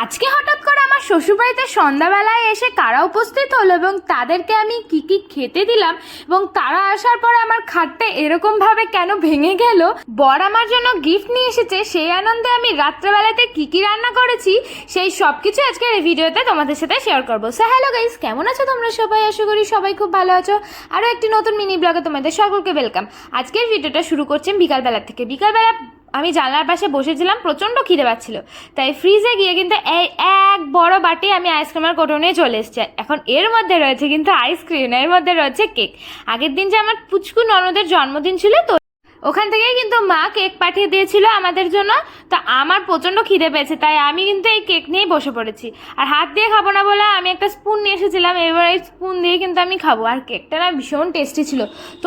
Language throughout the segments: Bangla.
আজকে হঠাৎ করে আমার শ্বশুরবাড়িতে সন্ধ্যাবেলায় এসে কারা উপস্থিত হলো এবং তাদেরকে আমি কি কি খেতে দিলাম এবং তারা আসার পর আমার খাটটা এরকমভাবে কেন ভেঙে গেল? বর আমার জন্য গিফট নিয়ে এসেছে, সেই আনন্দে আমি রাত্রেবেলাতে কি কি রান্না করেছি, সেই সব কিছু আজকের এই ভিডিওতে তোমাদের সাথে শেয়ার করব। সো হ্যালো গাইস কেমন আছো তোমরা সবাই? আশা করি সবাই খুব ভালো আছো। আরও একটি নতুন মিনি ব্লগে তোমাদের সকলকে ওয়েলকাম আজকের ভিডিওটা শুরু করছি বিকালবেলা থেকে। বিকালবেলা আমি জানলার পাশে বসেছিলাম, প্রচণ্ড খিদে পাচ্ছিল। তাই ফ্রিজে গিয়ে কিন্তু এক বড় বাটি আমি আইসক্রিমের কোটো নিয়ে চলে এসেছি। এখন এর মধ্যে রয়েছে কিন্তু আইসক্রিম এর মধ্যে রয়েছে কেক আগের দিন যে আমার পুচকু ননদের জন্মদিন ছিল তো, ওখান থেকেই কিন্তু মা কেক পাঠিয়ে দিয়েছিল আমাদের জন্য। তো আমার প্রচণ্ড খিদে পেয়েছে, তাই আমি কিন্তু এই কেক নিয়েই বসে পড়েছি। আর হাত দিয়ে খাব না বলে আমি একটা স্পুন নিয়ে এসেছিলাম, এবার এই স্পুন দিয়ে কিন্তু আমি খাব। আর কেকটা না ভীষণ টেস্টি ছিল। তো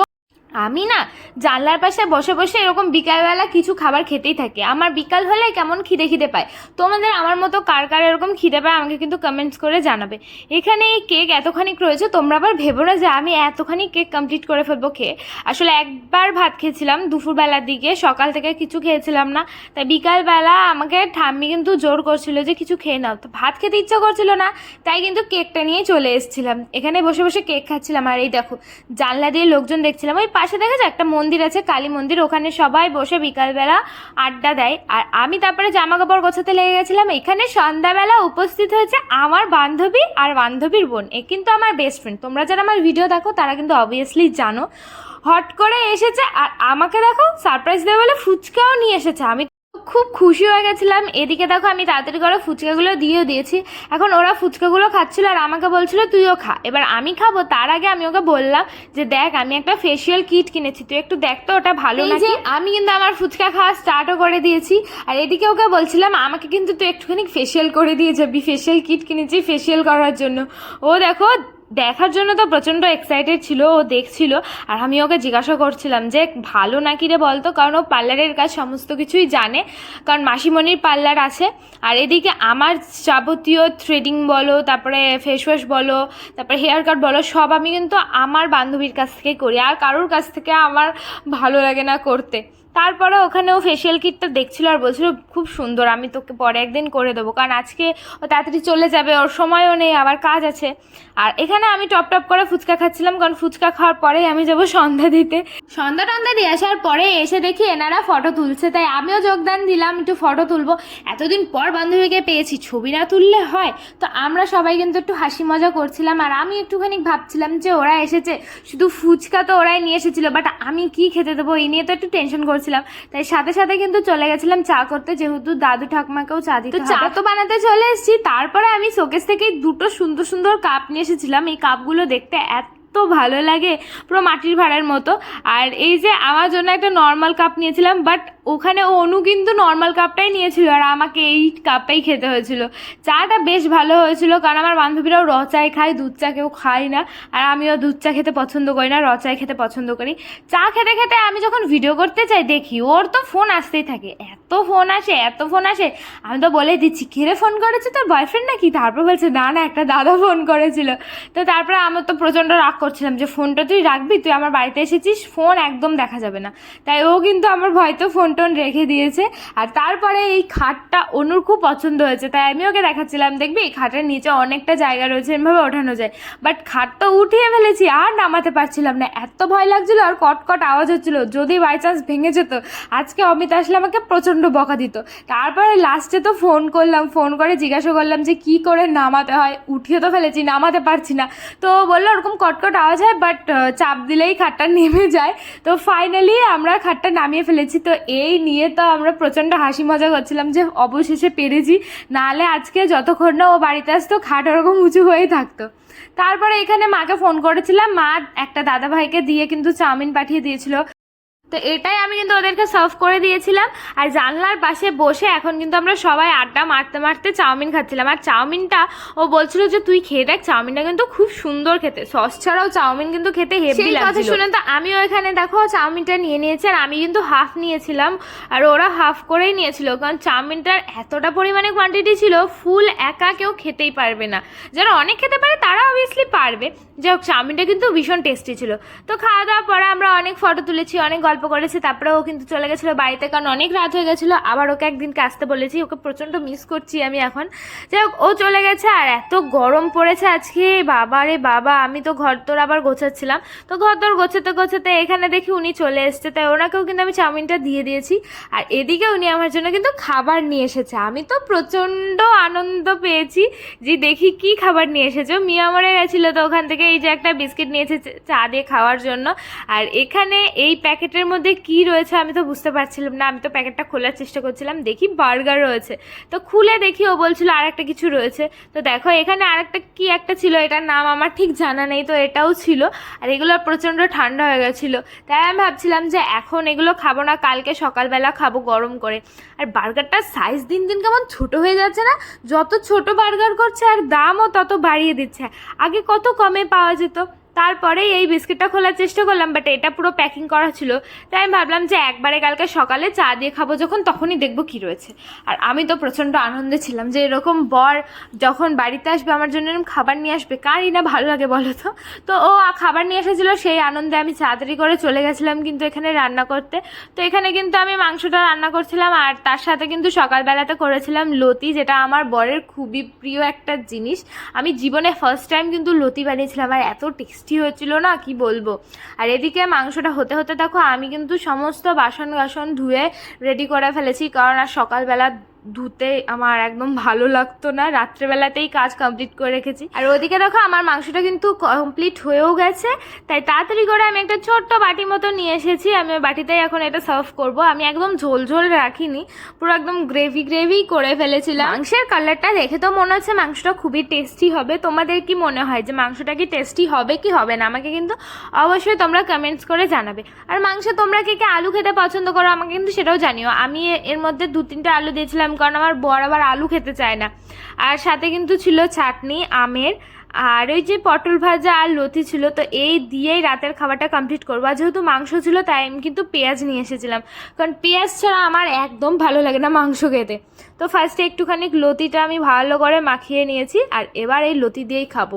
আমি না জানলার পাশে বসে বসে এরকম বিকালবেলা কিছু খাবার খেতেই থাকি। আমার বিকাল হলে কেমন খিদে খিদে পায়? তোমাদের আমার মতো কার কার এরকম খিদে পায় আমাকে কিন্তু কমেন্টস করে জানাবে। এখানে এই কেক এতখানি রয়েছে, তোমরা আবার ভেবো না যে আমি এতখানি কেক কমপ্লিট করে ফেলব খেয়ে। আসলে একবার ভাত খেয়েছিলাম দুপুরবেলার দিকে, সকাল থেকে কিছু খেয়েছিলাম না। তাই বিকালবেলা আমাকে ঠাম্মি কিন্তু জোর করছিল যে কিছু খেয়ে নাও। তো ভাত খেতে ইচ্ছা করছিল না, তাই কিন্তু কেকটা নিয়ে চলে এসেছিলাম। এখানে বসে বসে কেক খাচ্ছিলাম। আর এই দেখো, জানলা দিয়ে লোকজন দেখছিলাম, ওই পাশে দেখা যায় একটা মন্দির আছে, কালী মন্দির। ওখানে সবাই বসে বিকালবেলা আড্ডা দেয়। আর আমি তারপরে জামা কাপড় গোছাতে লেগে গেছিলাম। এখানে সন্ধ্যাবেলা উপস্থিত হয়েছে আমার বান্ধবী আর বান্ধবীর বোন। এ কিন্তু আমার বেস্ট ফ্রেন্ড তোমরা যারা আমার ভিডিও দেখো, তারা কিন্তু অবভিয়াসলি জানো। হট করে এসেছে আর আমাকে দেখো সারপ্রাইজ দেবে বলে ফুচকাও নিয়ে এসেছে। আমি খুব খুশি হয়ে গেছিলাম। এদিকে দেখো আমি তাড়াতাড়ি করে ফুচকাগুলো দিয়েও দিয়েছি। এখন ওরা ফুচকাগুলো খাচ্ছিল আর আমাকে বলছিল তুইও খা। এবার আমি খাব তার আগে আমি ওকে বললাম যে দেখ আমি একটা ফেসিয়াল কিট কিনেছি তুই একটু দেখ তো ওটা ভালো যে আমি কিন্তু আমার ফুচকা খাওয়া স্টার্টও করে দিয়েছি। আর এদিকে ওকে বলছিলাম আমাকে কিন্তু তুই একটুখানি ফেসিয়াল করে দিয়ে যাবি ফেসিয়াল কিট কিনেছি ফেসিয়াল করার জন্য। ও দেখো দেখার জন্য তো প্রচণ্ড এক্সাইটেড ছিল, ও দেখছিল। আর আমি ওকে জিজ্ঞাসা করছিলাম যে, ভালো নাকি রে বলতো? কারণ ও পার্লারের কাজ সমস্ত কিছুই জানে। কারণ মাসিমণির পার্লার আছে। আর এদিকে আমার যাবতীয় থ্রেডিং বলো, তারপরে ফেস ওয়াশ বলো, তারপরে হেয়ার কাট বলো, সব আমি কিন্তু আমার বান্ধবীর কাছ থেকে করি। আর কারোর কাছ থেকে আমার ভালো লাগে না করতে। তারপরে ওখানে ও ফেসিয়াল কিটটা দেখছিল আর বলছিল, খুব সুন্দর, আমি তোকে পরে একদিন করে দেবো, কারণ আজকে ও তাড়াতাড়ি চলে যাবে, ওর সময়ও নেই, আবার কাজ আছে। আর এখানে আমি টপ টপ করে ফুচকা খাচ্ছিলাম, কারণ ফুচকা খাওয়ার পরেই আমি যাব সন্ধ্যা দিতে। সন্ধ্যা টন্ধা দিয়ে আসার পরে এসে দেখি এনারা ফটো তুলছে, তাই আমিও যোগদান দিলাম, একটু ফটো তুলবো। এতদিন পর বান্ধবীকে পেয়েছি, ছবি না তুললে হয়? তো আমরা সবাই কিন্তু একটু হাসি মজা করছিলাম, আর আমি একটুখানি ভাবছিলাম যে ওরা এসেছে, শুধু ফুচকা তো ওরাই নিয়ে এসেছিল বাট আমি কি খেতে দেবো, এই নিয়ে তো একটু টেনশন করছিলাম। তাই সাথে সাথে কিন্তু চলে গেছিলাম চা করতে যেহেতু দাদু ঠাকুমাকেও চা দিতে তো চা তো বানাতে চলে এসেছি। তারপরে আমি শোকেস থেকে দুটো সুন্দর সুন্দর কাপ নিয়ে এসেছিলাম। এই কাপগুলো দেখতে এত ভালো লাগে, পুরো মাটির ভাড়ার মতো। আর এই যে আমার জন্য একটা নর্মাল কাপ নিয়েছিলাম বাট ওখানে অনু কিন্তু নর্মাল কাপটাই নিয়েছিল আর আমাকে এই কাপটাই খেতে হয়েছিল। চাটা বেশ ভালো হয়েছিল কারণ আমার বান্ধবীরাও র চাই খায়, দুধ চা কেউ খায় না। আর আমিও দুধ চা খেতে পছন্দ করি না, র চাই খেতে পছন্দ করি। চা খেতে খেতে আমি যখন ভিডিও করতে চাই দেখি ওর তো ফোন আসতেই থাকে, এত ফোন আসে, এত ফোন আসে। আমি তো বলে দিচ্ছি খেরে ফোন করেছে? তোর বয়ফ্রেন্ড নাকি? তারপর বলছে, না না, একটা দাদা ফোন করেছিল। তো তারপরে আমার তো প্রচণ্ড রাগ করছিলাম যে ফোনটা তুই রাখবি? তুই আমার বাড়িতে এসেছিস? ফোন একদম দেখা যাবে না। তাই ও কিন্তু আমার ভয় তো ফোন টোন রেখে দিয়েছে। আর তারপরে এই খাটটা অনুর খুব পছন্দ হয়েছে, তাই আমি ওকে দেখাচ্ছিলাম, দেখবি, এই খাটের নিচে অনেকটা জায়গা রয়েছে এভাবে ওঠানো যায়। বাট খাট তো উঠিয়ে ফেলেছি, আর নামাতে পারছিলাম না। এত ভয় লাগছিল, আর কটকট আওয়াজ হচ্ছিল, যদি বাই চান্স ভেঙে যেত, আজকে অমিত আসলে আমাকে প্রচণ্ড বকা দিত। তারপরে লাস্টে তো ফোন করলাম ফোন করে জিজ্ঞাসা করলাম যে কি করে নামাতে হয়, উঠিয়ে তো ফেলেছি, নামাতে পারছি না। তো বলল ওরকম কটকট আওয়াজ হয় বাট চাপ দিলেই খাটটা নেমে যায়। তো ফাইনালি আমরা খাটটা নামিয়ে ফেলেছি। তো এই নিয়ে তো আমরা প্রচণ্ড হাসি মজা করছিলাম যে অবশেষে পেরেছি। নাহলে আজকে যতক্ষণ না ও বাড়িতে আসতো, খাট ওরকম উঁচু হয়েই থাকতো। তারপরে এখানে মাকে ফোন করেছিলাম। মা একটা দাদা ভাইকে দিয়ে কিন্তু চাউমিন পাঠিয়ে দিয়েছিল। তো এটাই আমি কিন্তু ওদেরকে সার্ভ করে দিয়েছিলাম। আর জানলার পাশে বসে এখন কিন্তু আমরা সবাই আড্ডা মারতে মারতে চাউমিন খাচ্ছিলাম। আর চাউমিনটা ও বলছিল যে তুই খেয়ে দেখ চাউমিনটা কিন্তু খুব সুন্দর খেতে। সস ছাড়াও চাউমিন কিন্তু খেতে হেভি কথা শুনে তো আমিও এখানে দেখো চাউমিনটা নিয়ে নিয়েছি আর আমি কিন্তু হাফ নিয়েছিলাম। আর ওরা হাফ করেই নিয়েছিল কারণ চাউমিনটার এতটা পরিমাণে কোয়ান্টিটি ছিল ফুল একা কেউ খেতেই পারবে না। যারা অনেক খেতে পারে তারা অবভিয়াসলি পারবে। যাই হোক চাউমিনটা কিন্তু ভীষণ টেস্টি ছিল। তো খাওয়া দাওয়ার পরে আমরা অনেক ফটো তুলেছি অনেক গল্প গল্প করেছি, তারপরে ও কিন্তু চলে গেছিল বাড়িতে কারণ অনেক রাত হয়ে গেছিল। আবার ওকে একদিনকে আসতে বলেছি, ওকে প্রচণ্ড মিস করছি আমি এখন। যাই হোক, ও চলে গেছে আর এত গরম পড়েছে আজকে, বাবা রে বাবা, আমি তো ঘর তোর আবার গোছাচ্ছিলাম। তো ঘর তোর গোছাতে গোছাতে এখানে দেখি উনি চলে এসছে, তাই ওনাকেও কিন্তু আমি চাউমিনটা দিয়ে দিয়েছি। আর এদিকে উনি আমার জন্য কিন্তু খাবার নিয়ে এসেছে। আমি তো প্রচণ্ড আনন্দ পেয়েছি যে দেখি কি খাবার নিয়ে এসেছে। মিয়া মরে গেছিল তো ওখান থেকে এই যে একটা বিস্কিট নিয়েছে চা দিয়ে খাওয়ার জন্য। আর এখানে এই প্যাকেটের মধ্যে কি রয়েছে আমি তো বুঝতে পারছিলাম না। আমি তো প্যাকেটটা খোলার চেষ্টা করছিলাম, দেখি বার্গার রয়েছে। তো খুলে দেখি, ও বলছিল আর একটা কিছু রয়েছে। তো দেখো, এখানে আর একটা কি একটা ছিল, এটার নাম আমার ঠিক জানা নেই, তো এটাও ছিল। আর এগুলো প্রচণ্ড ঠান্ডা হয়ে গেছিল। তাই আমি ভাবছিলাম যে এখন এগুলো খাব না, কালকে সকালবেলা খাব গরম করে। আর বার্গারটার সাইজ দিন দিন কেমন ছোট হয়ে যাচ্ছে না? যত ছোট বার্গার করছে আর দামও তত বাড়িয়ে দিচ্ছে। আগে কত কমে পাওয়া যেত? তারপরে এই বিস্কিটটা খোলার চেষ্টা করলাম বাট এটা পুরো প্যাকিং করা ছিল। তাই আমি ভাবলাম যে একবারে কালকে সকালে চা দিয়ে খাব, যখন তখনই দেখব কি রয়েছে। আর আমি তো প্রচণ্ড আনন্দে ছিলাম যে এরকম বর যখন বাড়িতে আসবে, আমার জন্য এরকম খাবার নিয়ে আসবে, কারই না ভালো লাগে বলো তো। তো ও খাবার নিয়ে এসেছিল, সেই আনন্দে আমি তাড়াতাড়ি করে চলে গেছিলাম কিন্তু এখানে রান্না করতে। তো এখানে কিন্তু আমি মাংসটা রান্না করছিলাম, আর তার সাথে কিন্তু সকালবেলাতে করেছিলাম লতি, যেটা আমার বরের খুবই প্রিয় একটা জিনিস। আমি জীবনে ফার্স্ট টাইম কিন্তু লতি বানিয়েছিলাম, আর এত টেস্টি হয়েছিল না, কি বলব? আর এদিকে মাংসটা হতে হতে দেখো, আমি কিন্তু সমস্ত বাসন গাসন ধুয়ে রেডি করে ফেলেছি, কারণ আর সকালবেলা ধুতে আমার একদম ভালো লাগতো না। রাত্রেবেলাতেই কাজ কমপ্লিট করে রেখেছি। আর ওদিকে দেখো, আমার মাংসটা কিন্তু কমপ্লিট হয়েও গেছে। তাই তাড়াতাড়ি করে আমি একটা ছোট্ট বাটি মতো নিয়ে এসেছি। আমি বাটিতেই এখন এটা সার্ভ করব। আমি একদম ঝোল ঝোল রাখিনি। পুরো একদম গ্রেভি গ্রেভি করে ফেলেছিলাম। মাংসের কালারটা দেখে তো মনে হচ্ছে মাংসটা খুবই টেস্টি হবে। তোমাদের কি মনে হয় যে মাংসটা কি টেস্টি হবে, কি হবে না? আমাকে কিন্তু অবশ্যই তোমরা কমেন্টস করে জানাবে। আর মাংস তোমরা কে কে আলু খেতে পছন্দ করো, আমাকে কিন্তু সেটাও জানিও। আমি এর মধ্যে দু তিনটে আলু দিয়েছিলাম কারণ আমার বর আবার আলু খেতে চায় না। আর সাথে কিন্তু ছিল চাটনি, আমের, আর ওই যে পটল ভাজা আর লতি ছিল। তো এই দিয়েই রাতের খাবারটা কমপ্লিট করব। আর যেহেতু মাংস ছিল, তাই আমি কিন্তু পেঁয়াজ নিয়ে এসেছিলাম। কারণ পেঁয়াজ ছাড়া আমার একদম ভালো লাগে না মাংস খেতে। তো ফার্স্টে একটুখানি লতিটা আমি ভালো করে মাখিয়ে নিয়েছি, আর এবার এই লতি দিয়েই খাব।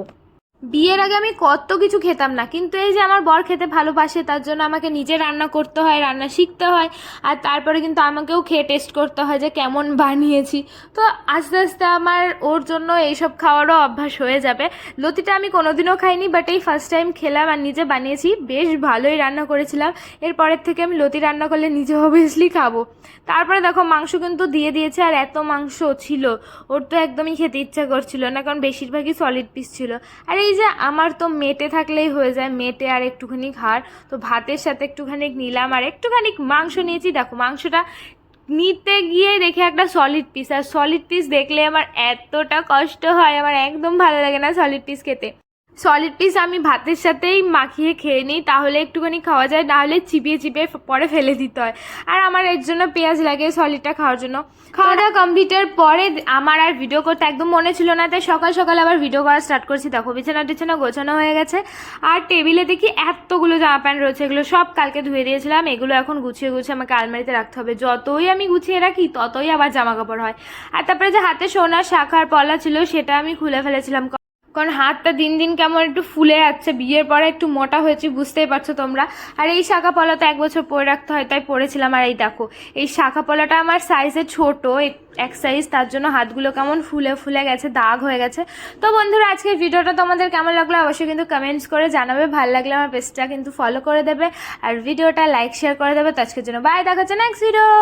বিয়ের আগে আমি কত কিছু খেতাম না, কিন্তু এই যে আমার বর খেতে ভালোবাসে, তার জন্য আমাকে নিজে রান্না করতে হয়, রান্না শিখতে হয়, আর তারপরে কিন্তু আমাকেও খেয়ে টেস্ট করতে হয় যে কেমন বানিয়েছি। তো আস্তে আস্তে আমার ওর জন্য এইসব খাওয়ারও অভ্যাস হয়ে যাবে। লতিটা আমি কোনোদিনও খাইনি বাট এই ফার্স্ট টাইম খেলাম আর নিজে বানিয়েছি, বেশ ভালোই রান্না করেছিলাম। এরপরের থেকে আমি লতি রান্না করলে নিজে অবভিয়াসলি খাব। তারপরে দেখো মাংস কিন্তু দিয়ে দিয়েছে, আর এত মাংস ছিল, ওর তো একদমই খেতে ইচ্ছা করছিল না, কারণ বেশিরভাগই সলিড পিস ছিল। আর এই যে আমার তো মেটে থাকলেই হয়ে যায়, মেটে আর একটুখানি খার তো ভাতের সাথে একটুখানি নিলাম আর একটুখানি মাংস নিয়েছি। দেখো, মাংসটা নিতে গিয়ে দেখে একটা সলিড পিস আর সলিড পিস দেখলে আমার এতটা কষ্ট হয়, আমার একদম ভালো লাগে না সলিড পিস খেতে। সলিড পিস আমি ভাতের সাথেই মাখিয়ে খেয়ে নিই, তাহলে একটুখানি খাওয়া যায়, নাহলে চিপিয়ে ফ- পরে ফেলে দিতে হয়। আর আমার এর জন্য পেঁয়াজ লাগে সলিডটা খাওয়ার জন্য। খাওয়া দাওয়া কমপ্লিটের পরে আমার আর ভিডিও করতে একদম মনে ছিল না, তাই সকাল সকাল আবার ভিডিও করা স্টার্ট করছি। দেখো, বিছানা টিছানা গোছানো হয়ে গেছে। আর টেবিলে দেখি এতগুলো জামা প্যান্ট রয়েছে, এগুলো সব কালকে ধুয়ে দিয়েছিলাম, এগুলো এখন গুছিয়ে গুছিয়ে আমাকে আলমারিতে রাখতে হবে। যতই আমি গুছিয়ে রাখি, ততই আবার জামা কাপড় হয়। আর তারপরে যে হাতে সোনার শাখার পলা ছিল, সেটা আমি খুলে ফেলেছিলাম। কারণ হাতটা দিন দিন কেমন একটু ফুলে যাচ্ছে। বিয়ের পরে একটু মোটা হয়েছে, বুঝতেই পারছ তোমরা। আর এই শাখা পলা তো এক বছর পরে রাখতে হয়, তাই পরেছিলাম। আর এই দেখো, এই শাখা পলাটা আমার সাইজে ছোট, এক- সাইজ তার জন্য হাতগুলো কেমন ফুলে ফুলে গেছে, দাগ হয়ে গেছে। তো বন্ধুরা, আজকের ভিডিওটা তোমাদের কেমন লাগল অবশ্যই কিন্তু কমেন্টস করে জানাবে। ভালো লাগলে আমার পেজটা কিন্তু ফলো করে দেবে। আর ভিডিওটা লাইক শেয়ার করে দেবে। তো আজকের জন্য বাই দেখা হচ্ছে নেক্সট ভিডিও